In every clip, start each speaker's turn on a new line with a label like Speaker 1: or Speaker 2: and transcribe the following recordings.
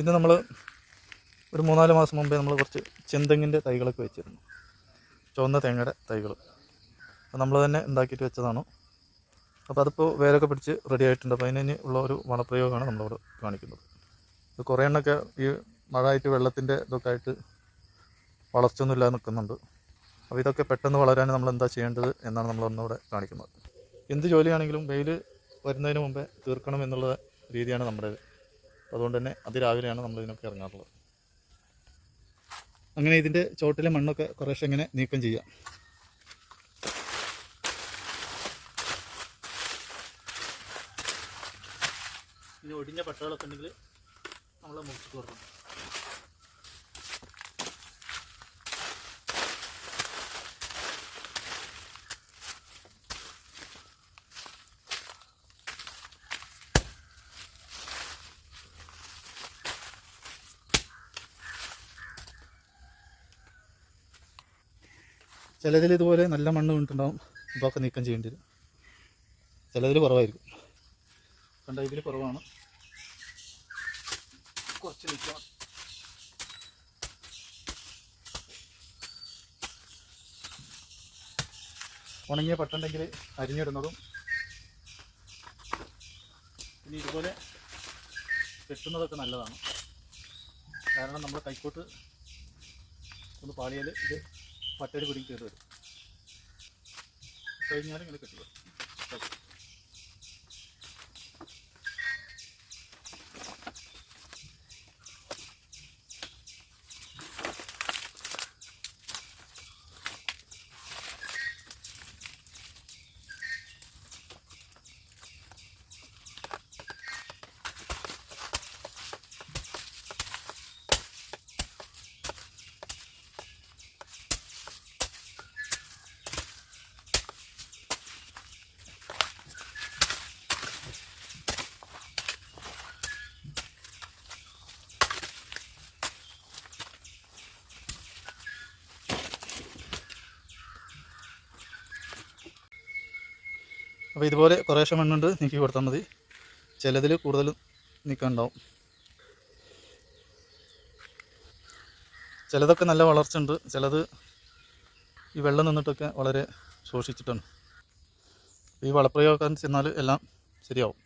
Speaker 1: ഇത് നമ്മൾ ഒരു മൂന്നാൽ മാസം മുമ്പേ നമ്മൾ കുറച്ച് ചെന്തെങ്ങിന്റെ തൈകളൊക്കെ വെച്ചിരുന്നു. ചുവന്ന തേങ്ങയുടെ തൈകൾ നമ്മൾ തന്നെ ഉണ്ടാക്കിയിട്ട് വെച്ചതാണ്. അപ്പോൾ അതിപ്പോൾ വേരൊക്കെ പിടിച്ച് റെഡി ആയിട്ടുണ്ട്. അപ്പോൾ അതിന് ഉള്ള ഒരു വളപ്രയോഗമാണ് നമ്മളിവിടെ കാണിക്കുന്നത്. ഇത് കുറേ എണ്ണൊക്കെ ഈ മഴ ആയിട്ട് വെള്ളത്തിന്റെ ഇതൊക്കെ ആയിട്ട് വളർച്ചയൊന്നുമില്ലാതെ നിൽക്കുന്നുണ്ട്. അപ്പോൾ ഇതൊക്കെ പെട്ടെന്ന് വളരാൻ നമ്മൾ എന്താ ചെയ്യേണ്ടത് എന്നാണ് നമ്മൾ ഒന്നുകൂടെ കാണിക്കുന്നത്. എന്ത് ജോലിയാണെങ്കിലും വെയിൽ വരുന്നതിന് മുമ്പേ തീർക്കണം എന്നുള്ള രീതിയാണ് നമ്മുടേത്. അതുകൊണ്ട് തന്നെ അതിരാവിലെയാണ് നമ്മൾ ഇതിനൊക്കെ ഇറങ്ങാറുള്ളത്. അങ്ങനെ ഇതിന്റെ ചോട്ടിലെ മണ്ണൊക്കെ കുറേശ്ശെ ഇങ്ങനെ നീക്കം ചെയ്യാം. ഇനി ഒടിഞ്ഞ പട്ടകളൊക്കെ ഉണ്ടെങ്കിൽ നമ്മൾ മുറിച്ച് കൊടുക്കണം ചിലതിൽ ഇതുപോലെ നല്ല മണ്ണ് വീണിട്ടുണ്ടാവും ഇതൊക്കെ നീക്കം ചെയ്യേണ്ടി വരും. ചിലതിൽ കുറവായിരിക്കും. കണ്ട ഇതിൽ കുറവാണ്. കുറച്ച് നീക്കണം ഉണങ്ങിയ പട്ടുണ്ടെങ്കിൽ അരിഞ്ഞിടുന്നതും. ഇനി ഇതുപോലെ കെട്ടുന്നതൊക്കെ നല്ലതാണ്. കാരണം നമ്മൾ കൈക്കോട്ട് ഒന്ന് പാളിയാൽ ഇത് പട്ടയിൽ പിടിക്കും കയറി വരും കഴിഞ്ഞാലും ഇങ്ങനെ കെട്ടുക അപ്പോൾ ഇതുപോലെ കുറേശ്ശെ മണ്ണുണ്ട് നീക്കി കൊടുത്താൽ മതി. ചിലതിൽ കൂടുതൽ നീക്കാനുണ്ടാവും ചിലതൊക്കെ നല്ല വളർച്ച ഉണ്ട് ചിലത് ഈ വെള്ളം നിന്നിട്ടൊക്കെ വളരെ ശോഷിച്ചിട്ടാണ്. ഈ വളപ്രയോഗം ചെന്നാൽ എല്ലാം ശരിയാവും.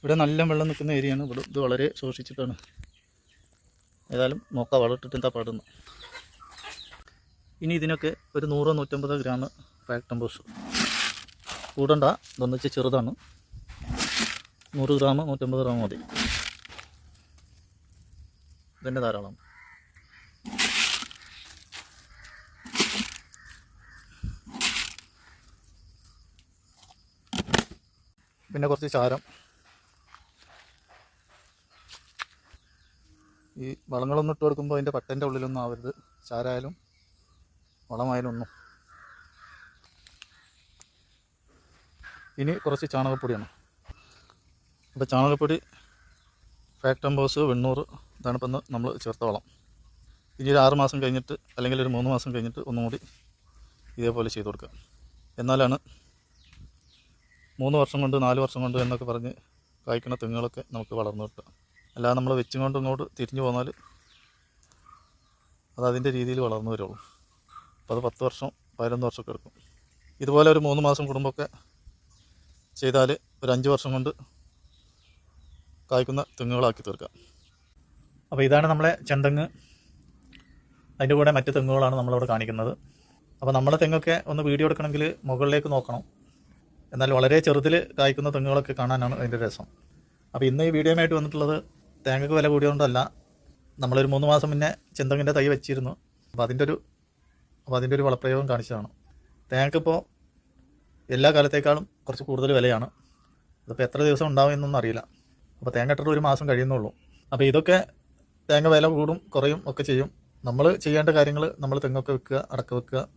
Speaker 1: ഇവിടെ നല്ല വെള്ളം നിൽക്കുന്ന ഏരിയയാണ് ഇവിടെ ഇത് വളരെ ശോഷിച്ചിട്ടാണ്. ഏതായാലും നോക്കാം വളർത്തിട്ട് എന്താ പാടുന്നു ഇനി ഇതിനൊക്കെ ഒരു നൂറ് നൂറ്റമ്പത് ഗ്രാം ഫാക്ടംബോസ് കൂടണ്ട ഇതൊന്ന് വെച്ചാൽ ചെറുതാണ്. നൂറ് ഗ്രാം നൂറ്റമ്പത് ഗ്രാം മതി. ഇതന്നെ ധാരാളം. പിന്നെ കുറച്ച് ചാരം. ഈ വളങ്ങളൊന്നും ഇട്ട് കൊടുക്കുമ്പോൾ അതിന്റെ പട്ടന്റെ ഉള്ളിലൊന്നും ആവരുത്. ചാരായാലും വളമായാലും ഒന്നും ഇനി കുറച്ച് ചാണകപ്പൊടിയാണ്. അപ്പോൾ ചാണകപ്പൊടി ഫാക്ടംബോസ് വെണ്ണൂറ് ഇതാണ് ഇപ്പം നമ്മൾ ചേർത്ത വളം. ഇനി ഒരു ആറ് മാസം കഴിഞ്ഞിട്ട് അല്ലെങ്കിൽ ഒരു മൂന്ന് മാസം കഴിഞ്ഞിട്ട് ഒന്നും കൂടി ഇതേപോലെ ചെയ്ത് കൊടുക്കുക. എന്നാലാണ് മൂന്ന് വർഷം കൊണ്ട് നാല് വർഷം കൊണ്ട് എന്നൊക്കെ പറഞ്ഞ് കായ്ക്കുന്ന തെങ്ങുകളൊക്കെ നമുക്ക് വളർന്നു കിട്ടുക. അല്ലാതെ നമ്മൾ വെച്ചും കൊണ്ട് ഇങ്ങോട്ട് തിരിഞ്ഞു പോന്നാൽ അത് അതിന്റെ രീതിയിൽ വളർന്നു വരുള്ളൂ. അപ്പോൾ അത് പത്ത് വർഷം പതിനൊന്ന് വർഷമൊക്കെ എടുക്കും. ഇതുപോലെ ഒരു മൂന്ന് മാസം കുടുംബമൊക്കെ ചെയ്താൽ ഒരു അഞ്ച് വർഷം കൊണ്ട് കായ്ക്കുന്ന തെങ്ങുകളാക്കി തീർക്കാം. അപ്പോൾ ഇതാണ് നമ്മളെ ചെന്തെങ്ങ്. അതിന്റെ കൂടെ മറ്റ് തെങ്ങുകളാണ് നമ്മളിവിടെ കാണിക്കുന്നത്. അപ്പോൾ നമ്മളെ തെങ്ങൊക്കെ ഒന്ന് വീഡിയോ എടുക്കണമെങ്കിൽ മുകളിലേക്ക് നോക്കണം. എന്നാൽ വളരെ ചെറുതിൽ കായ്ക്കുന്ന തെങ്ങുകളൊക്കെ കാണാനാണ് അതിന്റെ രസം. അപ്പോൾ ഇന്ന് ഈ വീഡിയോയുമായിട്ട് വന്നിട്ടുള്ളത് തേങ്ങക്ക് വില കൂടിയതുകൊണ്ടല്ല. നമ്മളൊരു മൂന്ന് മാസം മുന്നേ ചെന്തെങ്ങിന്റെ തൈ വെച്ചിരുന്നു. അപ്പോൾ അതിന്റെ ഒരു അപ്പോൾ അതിന്റെ ഒരു വളപ്രയോഗം കാണിച്ചതാണ്. തേങ്ങയ്ക്കിപ്പോൾ എല്ലാ കാലത്തേക്കാളും കുറച്ച് കൂടുതൽ വിലയാണ്. അതിപ്പോൾ എത്ര ദിവസം ഉണ്ടാവും എന്നൊന്നും അറിയില്ല. അപ്പോൾ തേങ്ങ ഇട്ടിട്ട് ഒരു മാസം കഴിയുന്നുള്ളൂ. അപ്പോൾ ഇതൊക്കെ തേങ്ങ വില കൂടും കുറയും ഒക്കെ ചെയ്യും. നമ്മൾ ചെയ്യേണ്ട കാര്യങ്ങൾ നമ്മൾ തെങ്ങൊക്കെ വെക്കുക അടക്ക വെക്കുക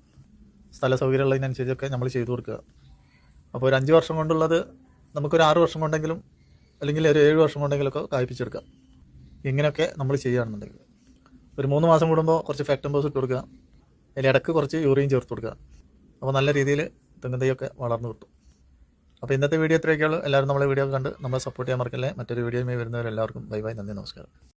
Speaker 1: സ്ഥല സൗകര്യം ഉള്ളതിനനുസരിച്ചൊക്കെ നമ്മൾ ചെയ്തു കൊടുക്കുക. അപ്പോൾ ഒരു അഞ്ച് വർഷം കൊണ്ടുള്ളത് നമുക്കൊരു ആറ് വർഷം കൊണ്ടെങ്കിലും അല്ലെങ്കിൽ ഒരു ഏഴ് വർഷം കൊണ്ടെങ്കിലൊക്കെ കായ്പിച്ചെടുക്കാം. ഇങ്ങനെയൊക്കെ നമ്മൾ ചെയ്യുകയാണെന്നുണ്ടെങ്കിൽ. ഒരു മൂന്ന് മാസം കൂടുമ്പോൾ കുറച്ച് ഫാക്ടംബോസ് ഇട്ട് കൊടുക്കുക. അതിൽ ഇടയ്ക്ക് കുറച്ച് യൂറിയും ചേർത്ത് കൊടുക്കുക. അപ്പോൾ നല്ല രീതിയിൽ തെങ്ങ് തൈയൊക്കെ വളർന്നു കിട്ടും. അപ്പോൾ ഇന്നത്തെ വീഡിയോ ഇത്രയൊക്കെയുള്ളൂ. എല്ലാവരും നമ്മളെ വീഡിയോ കണ്ട് നമ്മളെ സപ്പോർട്ട് ചെയ്യാൻ മറക്കല്ലേ. മറ്റൊരു വീഡിയോയുമായി വരുന്നവരെല്ലാവർക്കും ബൈ ബൈ. നന്ദി നമസ്കാരം.